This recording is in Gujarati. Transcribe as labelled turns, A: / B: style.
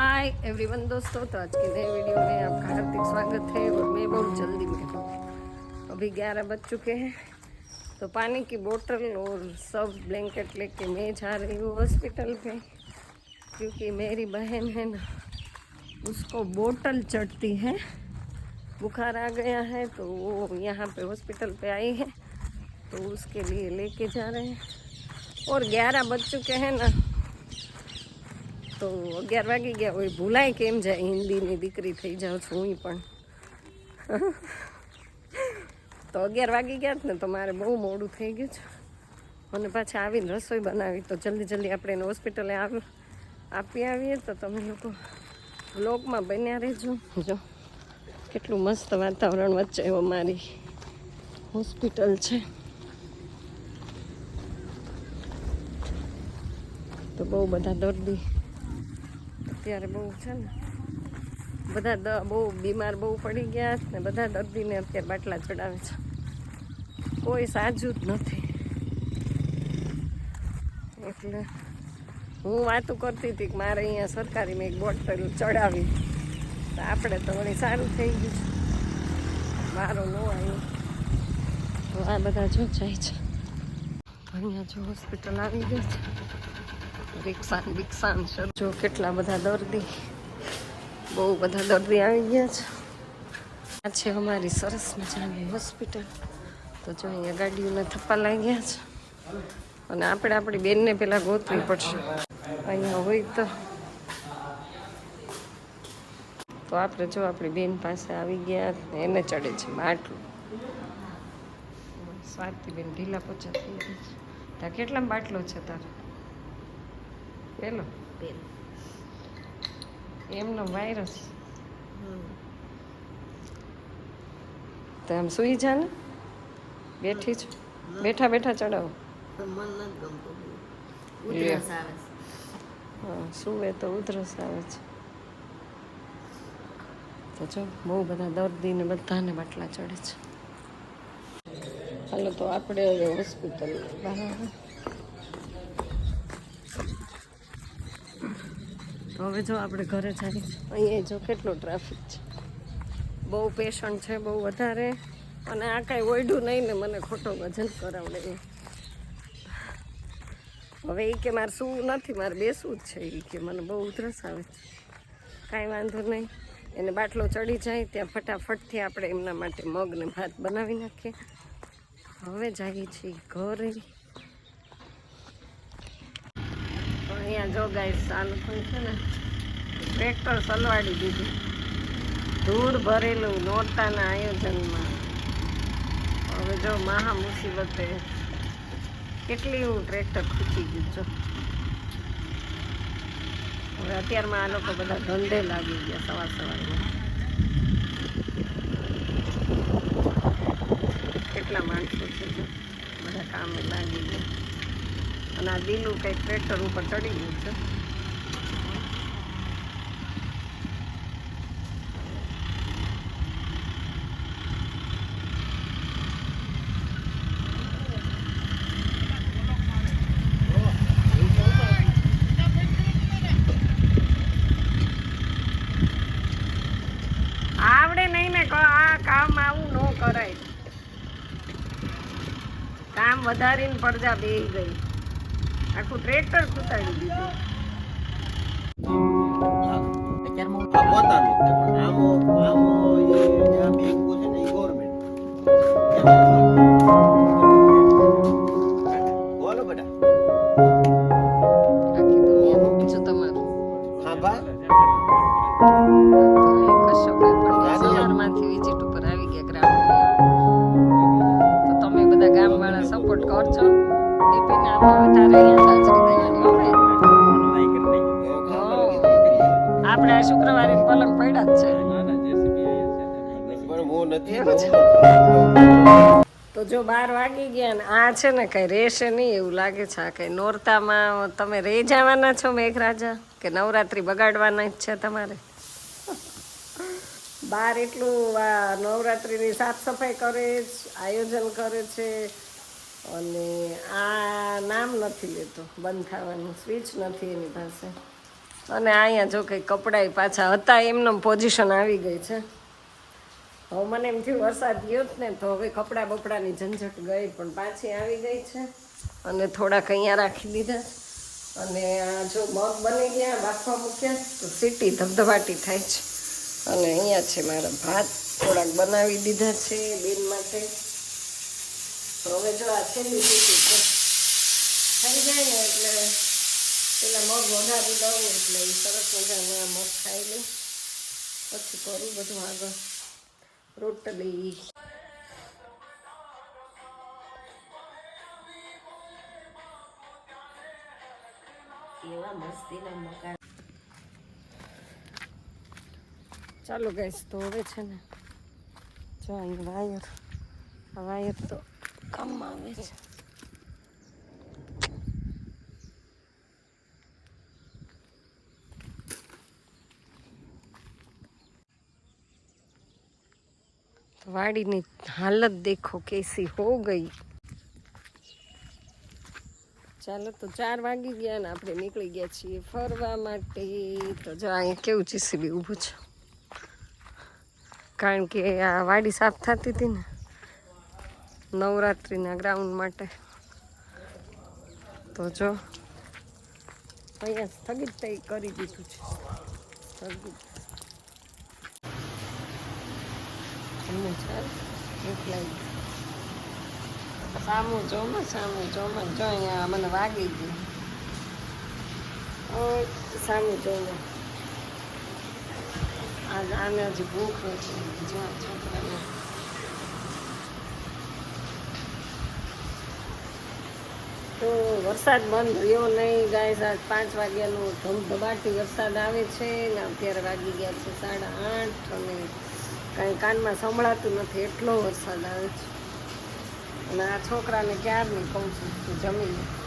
A: हाय एवरीवन दोस्तों तो आज के नए वीडियो में आपका हार्दिक स्वागत है और मैं बहुत जल्दी में हूँ। अभी ग्यारह बज चुके हैं तो पानी की बोतल और सब ब्लैंकेट लेके मैं जा रही हूँ हॉस्पिटल पे, क्योंकि मेरी बहन है ना, उसको बोतल चढ़ती है। बुखार आ गया है तो वो यहाँ पे हॉस्पिटल पे आई है तो उसके लिए लेके जा रहे हैं। और ग्यारह बज चुके हैं ना તો અગિયાર વાગી ગયા હોય. ભૂલાય કેમ જાય? હિન્દીની દીકરી થઈ જાઉં છું હું પણ. તો અગિયાર વાગી ગયા જ ને, તો મારે બહુ મોડું થઈ ગયું છે. અને પાછા આવીને રસોઈ બનાવી. તો જલ્દી જલ્દી આપણે એને હોસ્પિટલે આવ, આપી આવીએ તો તમે લોકો બ્લોગમાં બન્યા રહેજો. જો, કેટલું મસ્ત વાતાવરણ વચ્ચે અમારી હોસ્પિટલ છે. તો બહુ બધા દર્દી અત્યારે બહુ છે ને, બધા બહુ બીમાર બહુ પડી ગયા છે ને, બધા દર્દીને અત્યારે બાટલા ચડાવે છે. કોઈ સાજું જ નથી. એટલે હું વાતું કરતી હતી કે મારે અહીંયા સરકારીમાં એક બોટલ ચડાવી. તો આપણે તો વળી સારું થઈ ગયું છે. મારો ન આવ્યો. તો આ બધા જો જાય છે. અહીંયા જો હોસ્પિટલ આવી ગઈ છે. રિક્ષા રિક્ષા જો કેટલા બધા દર્દી, બહુ બધા દર્દી આવી ગયા છે. આ છે અમારી સરસ મજાની હોસ્પિટલ. તો જો અહીંયા ગાડીઓના થપ્પા લાગી ગયા છે. અને આપણે આપણી બેનને પહેલાં ગોતવી પડશે. અહીંયા હોય તો. તો આપણે જો આપણી બેન પાસે આવી ગયા એને ચડે છે બાટલું સ્વાતિબેન ઢીલા પોચા થઈ ગઈ છે. કેટલા બાટલો છે તારે? પેલો એમનો વાયરસ તો આમ સુઈ જા ને. બેઠી છું બેઠા બેઠા ચડાવો. સુવે તો ઉધરસ આવે છે. તો જો બહુ બધા દર્દીને બધાને બાટલા ચડે છે. હાલો તો આપણે હોસ્પિટલ બરાબર. હવે જો આપણે ઘરે જઈએ અહીંયા જો કેટલો ટ્રાફિક છે. બહુ પેશન્ટ છે, બહુ વધારે. અને આ કાંઈ ઓઢું નહીં ને મને ખોટો વજન કરાવડે હવે એ કે મારે શું નથી, મારે બેસવું જ છે એ કે મને બહુ ઉધરસ આવે છે. કાંઈ વાંધો નહીં. એને બાટલો ચડી જાય, ત્યાં ફટાફટથી આપણે એમના માટે મગને ભાત બનાવી નાખીએ. હવે જઈએ છીએ ઘરે તો અહીંયા જો ચાલુ પણ છે ને? ટ્રેક્ટર સલવાડી દીધું. ધૂળ ભરેલું નોરતાના આયોજનમાં. હવે જો મહા મુસીબતે કેટલી હું ટ્રેક્ટર ખૂચી ગયું છું હવે અત્યારમાં આ લોકો બધા ધંધે લાગી ગયા સવાર સવારમાં. કેટલા માણસો છે બધા કામે લાગી ગયા. અને આ દિલું કંઈક ટ્રેક્ટર ઉપર ચડી ગયું છે. આવડે નહીં ને આ કામ આવું ન કરાય. કામ વધારીને પડજા બેહી ગઈ. આખું ટ્રેક્ટર ખૂતાડી દીધું. સપોર્ટ કરજો. બિપિન આમ આ શુક્રવારે પલંગ પડ્યા જ છે. તો જો બાર વાગી ગયા ને આ છે ને કઈ રહેશે નહીં એવું લાગે છે. આ કઈ નોરતામાં તમે રહી જવાના છો મેઘરાજા? કે નવરાત્રી બગાડવાના જ છે તમારે? બાર એટલું આ નવરાત્રીની સાફ સફાઈ કરે છે આયોજન કરે છે. અને આ નામ નથી લેતો બંધ થવાનું સ્વિચ નથી એની પાસે. અને અહીંયા જો કંઈ કપડાં પાછા હતા, એમનો પોઝિશન આવી ગઈ છે. હવે મને એમ થયું વરસાદ ગયો જ ને, તો હવે કપડાં બપડાની ઝંઝટ ગઈ, પણ પાછી આવી ગઈ છે. અને થોડાક અહીંયા રાખી દીધા. અને જો મગ બની ગયા, બાફવા મૂક્યા, તો સીટી ધબધબાટી થાય છે. અને અહીંયા છે મારા ભાત, થોડાક બનાવી દીધા છે બેન માટે. હવે જો આ છેલ્લી સીટી છે. થઈ જાય ને એટલે પેલા મગ વધારી લઉં એટલે એ સરસ મજાના મગ ખાઈ લઉં. પછી કરું બધું આગળ. રોટલી.
B: એવા મસ્તીના મકાન.
A: ચાલો ગેસ તો હવે છે ને, જો અહીં વાયર, આ વાયર તો કામમાં આવે છે. વાડીની હાલત દેખો કેસી હો ગઈ. ચાલો તો ચાર વાગી ગયા ને આપણે નીકળી ગયા છીએ ફરવા માટે. તો જો અહીંયા કેવું જીસીબી ઊભું છે. કારણ કે આ વાડી સાફ થતી હતી ને નવરાત્રિના ગ્રાઉન્ડ માટે. તો જો અહીંયા સ્થગિત કરી દીધું છે. સ્થગિત. એમને છે? ભૂખ લાગી સામું જોમાં સામું જોમાં જો અહીંયા મને વાગી ગયું. સામું જોમાં આજ આને હજી ભૂખ નથી. જો છોકરાને. તો વરસાદ બંધ રહ્યો નહીં ગાય આજ પાંચ વાગ્યાનો ધમધમાટી વરસાદ આવે છે ને અત્યારે વાગી ગયા છે સાડા આઠ અને કાંઈ કાનમાં સંભળાતું નથી, એટલો વરસાદ આવે છે. અને આ છોકરાને ક્યારની કહું છું તું જમી લે